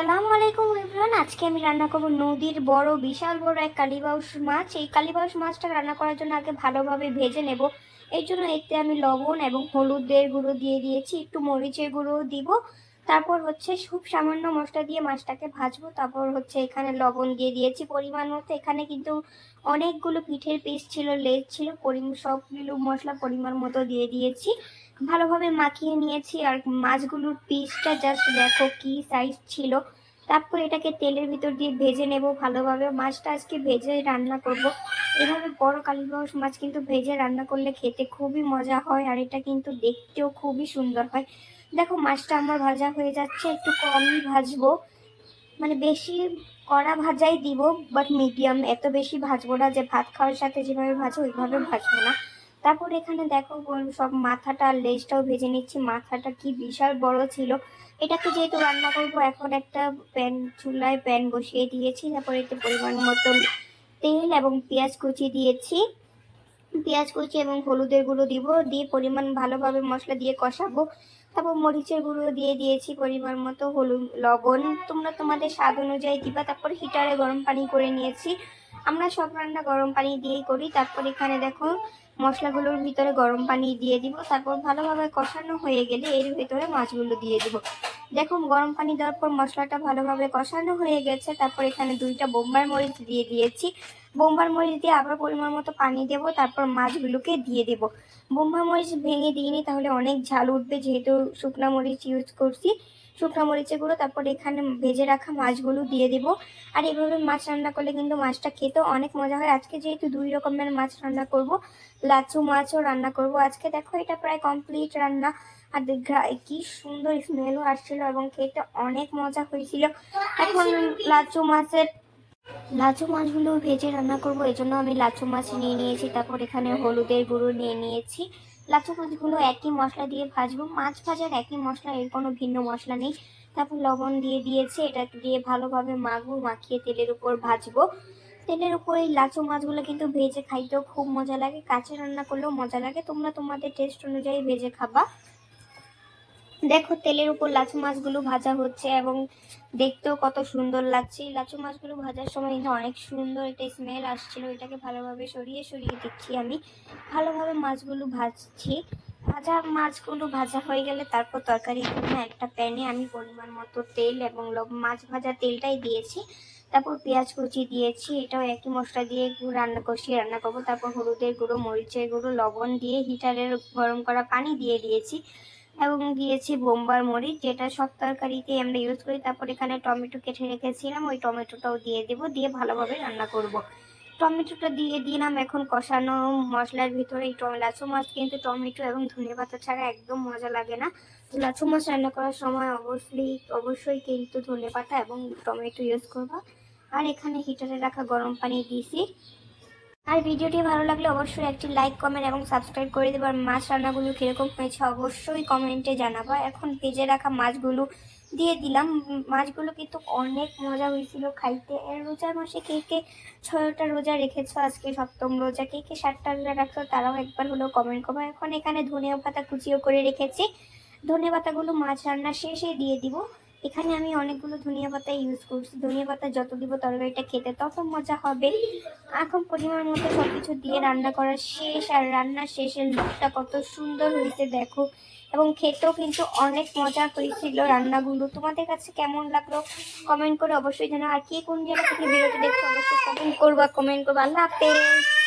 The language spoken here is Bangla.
আসসালামু আলাইকুম এভরিওয়ান। আজকে আমি রান্না করব নদীর বড়, বিশাল বড় এক কালীবাউস মাছ। এই কালীবাউস মাছটা রান্না করার জন্য আগে ভালোভাবে ভেজে নেব। এই জন্য এতে আমি লবণ এবং হলুদের গুঁড়ো দিয়ে দিয়েছি। একটু মরিচের গুঁড়ো দিব। তারপর হচ্ছে খুব সামান্য মশলা দিয়ে মাছটাকে ভাজবো। তারপর হচ্ছে এখানে লবণ দিয়ে দিয়েছি। পরিমাণ মতো এখানে কিন্তু অনেকগুলো পিঠের পিস ছিল, লেজ ছিল। পরিমাণ সবগুলো মশলা পরিমাণ মতো দিয়ে দিয়েছি। ভালোভাবে মাখিয়ে নিয়েছি আর মাছগুলোর পিসটা জাস্ট দেখো কি সাইজ ছিল। তারপর এটাকে তেলের ভিতর দিয়ে ভেজে নেব ভালোভাবে। মাছটা আজকে ভেজে রান্না করব। এভাবে বড় কালীবাউস মাছ কিন্তু ভেজে রান্না করলে খেতে খুবই মজা হয় আর এটা কিন্তু দেখতেও খুবই সুন্দর হয়। দেখো মাছটা আমার ভাজা হয়ে যাচ্ছে, একটু কমই ভাজবো। মানে বেশি কড়া ভাজাই দিব বাট মিডিয়াম এত বেশি ভাজবো না যে ভাত খাওয়ার সাথে যেভাবে ভাজো ওইভাবে ভাজবো না। তারপর এখানে দেখো সব মাথাটা লেজটাও ভেজে নিচ্ছি। মাথাটা কি বিশাল বড় ছিল। এটাকে যেহেতু রান্না করব, এখন একটা প্যান, চুলায় প্যান বসিয়ে দিয়েছি। তারপর এতে পরিমাণ মতো তেল এবং পেঁয়াজ কুচি দিয়েছি। পেঁয়াজ কুচি এবং হলুদের গুঁড়ো দিব। দিয়ে পরিমাণ ভালোভাবে মশলা দিয়ে কষাবো। তারপর মরিচের গুঁড়ো দিয়ে দিয়েছি পরিমাণ মতো হলুদ, লবণ। তোমরা তোমাদের স্বাদ অনুযায়ী দিবা। তারপর হিটারে গরম পানি করে নিয়েছি। আমরা সব রান্না গরম পানি দিয়েই করি। তারপর এখানে দেখো মশলাগুলোর ভিতরে গরম পানি দিয়ে দিব, তারপর ভালোভাবে কষানো হয়ে গেলে এর ভিতরে মাছগুলো দিয়ে দিব। দেখো গরম পানি দেওয়ার পর মশলাটা ভালোভাবে কষানো হয়ে গেছে, তারপর এখানে দুইটা বোম্বাই মরিচ দিয়ে দিয়েছি। বোম্বার মরিচ দিয়ে আবার পরিমাণ মতো পানি দেব, তারপর মাছগুলোকে দিয়ে দেব। বোম্বার মরিচ ভেঙে দিইনি, তাহলে অনেক ঝাল উঠবে, যেহেতু শুকনা মরিচ ইউজ করছি। শুকনো মরিচের গুঁড়ো, তারপর এখানে ভেজে রাখা মাছগুলো দিয়ে দেব। আর এভাবে মাছ রান্না করলে কিন্তু মাছটা খেতেও অনেক মজা হয়। আজকে যেহেতু দুই রকমের মাছ রান্না করব লাচু মাছও রান্না করব। আজকে দেখো এটা প্রায় কমপ্লিট রান্না। আর কি সুন্দর স্মেলও আসছিল এবং খেতে অনেক মজা হয়েছিল। এখন লাচু মাছের লাচু মাছগুলো ভেজে রান্না করব এই জন্য আমি লাচু মাছ নিয়ে নিয়েছি, তারপর এখানে হলুদের গুঁড়ো নিয়ে নিয়েছি। লাচু মাছগুলো একই মশলা দিয়ে ভাজবো, মাছ ভাজার একই মশলা, এর কোনো ভিন্ন মশলা নেই। তারপর লবণ দিয়ে দিয়েছি, এটা দিয়ে ভালোভাবে মাখবো, মাখিয়ে তেলের উপর ভাজবো। তেলের উপর এই লাচু মাছগুলো কিন্তু ভেজে খাইতেও খুব মজা লাগে কাঁচা রান্না করলেও মজা লাগে, তোমরা তোমাদের টেস্ট অনুযায়ী ভেজে খাবা। দেখো তেলের উপর লাচু মাছগুলো ভাজা হচ্ছে এবং দেখতেও কত সুন্দর লাগছে। এই লাচু মাছগুলো ভাজার সময় কিন্তু অনেক সুন্দর একটা স্মেল আসছিল। এটাকে ভালোভাবে সরিয়ে সরিয়ে দিচ্ছি আমি। ভালোভাবে মাছগুলো ভাজছি। ভাজা মাছগুলো ভাজা হয়ে গেলে তারপর তরকারি জন্য একটা প্যানে আমি পরিমাণ মতো তেল এবং মাছ ভাজা তেলটাই দিয়েছি। তারপর পেঁয়াজ কুচি দিয়েছি। এটাও একই মশলা দিয়ে রান্না কষিয়ে রান্না করব। তারপর হলুদের গুঁড়ো, মরিচের গুঁড়ো, লবণ দিয়ে হিটারের গরম করা পানি দিয়ে দিয়েছি। এবং দিয়েছি বোম্বার মরিচ, যেটা সব তরকারিতে আমরা ইউজ করি। তারপর এখানে টমেটো কেটে রেখেছিলাম, ওই টমেটোটাও দিয়ে দেবো, দিয়ে ভালোভাবে রান্না করব। টমেটোটা দিয়ে দিলাম এখন কষানো মশলার ভিতরে এই লাচু মাছ, কিন্তু টমেটো এবং ধনে পাতা ছাড়া একদম মজা লাগে না। তো লাচু মাছ রান্না করার সময় অবশ্যই অবশ্যই কিন্তু ধনে পাতা এবং টমেটো ইউজ করবা। আর এখানে হিটারে রাখা গরম পানি দিয়েছি। আর ভিডিওটি ভালো লাগলে অবশ্যই একটি লাইক কমেন্ট এবং সাবস্ক্রাইব করে দেবো। আর মাছ রান্নাগুলো কীরকম হয়েছে অবশ্যই কমেন্টে জানাব। এখন ভেজে রাখা মাছগুলো দিয়ে দিলাম। মাছগুলো কিন্তু অনেক মজা হয়েছিল খাইতে। রোজার মাসে কে কে ছয়টা রোজা রেখেছো? আজকে সপ্তম রোজা। কে কে সাতটা রোজা রাখছো? তারাও একবার হলো কমেন্ট করব। এখন এখানে ধনিয়া পাতা কুচিও করে রেখেছি। ধনে পাতাগুলো মাছ রান্না শেষে দিয়ে দিব। এখানে আমি অনেকগুলো ধনিয়া পাতা ইউজ করছি। ধনিয়া পাতা যত দিব তরকারিটা খেতে তত মজা হবে। এখন পরিমাণ মতো সবকিছু দিয়ে রান্না করা শেষ, আর রান্নার শেষের লুকটা কত সুন্দর হয়েছে, দেখো। এবং খেতেও কিন্তু অনেক মজা হয়েছিল রান্নাগুলো। তোমাদের কাছে কেমন লাগল কমেন্ট করে অবশ্যই জানা আর কে কোন জায়গা থেকে ভিডিওটি দেখছ, অবশ্যই কমেন্ট করবা কমেন্ট করবা। আল্লাহ হাফেজ।